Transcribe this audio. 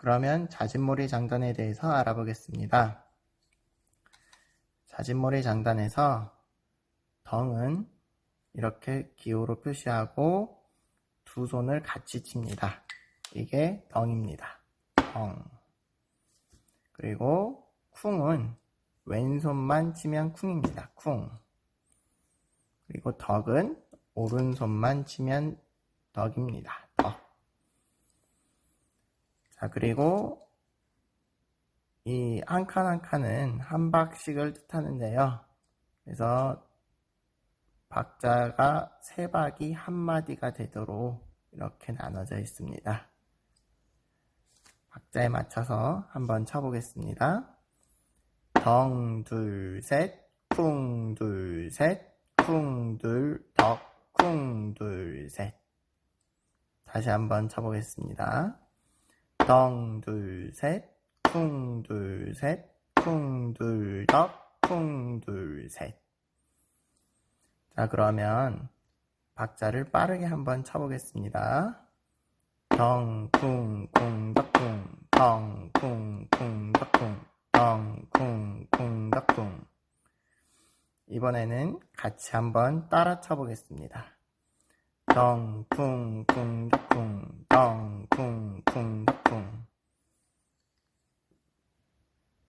그러면 자진몰이 장단에 대해서 알아보겠습니다. 자진몰이 장단에서 덩은 이렇게 기호로 표시하고 두 손을 같이 칩니다. 이게 덩입니다. 덩. 그리고 쿵은 왼손만 치면 쿵입니다. 쿵. 그리고 덕은 오른손만 치면 덕입니다. 덕. 자, 그리고 이 한 칸 한 칸은 한 박씩을 뜻하는데요. 그래서 박자가 세 박이 한 마디가 되도록 이렇게 나눠져 있습니다. 박자에 맞춰서 한번 쳐보겠습니다. 덩, 둘, 셋, 쿵, 둘, 셋, 쿵, 둘, 덕, 쿵, 둘, 셋. 다시 한번 쳐보겠습니다. 덩, 둘, 셋, 쿵, 둘, 셋, 쿵, 둘, 덕, 쿵, 둘, 셋. 자, 그러면 박자를 빠르게 한번 쳐보겠습니다. 덩, 쿵, 쿵, 덕, 쿵, 덩, 쿵, 쿵, 덕, 쿵, 덩, 쿵, 쿵, 덕, 쿵. 이번에는 같이 한번 따라 쳐보겠습니다. 덩, 쿵, 쿵, 덕, 쿵, 덩, 쿵, 쿵, 덕, 쿵.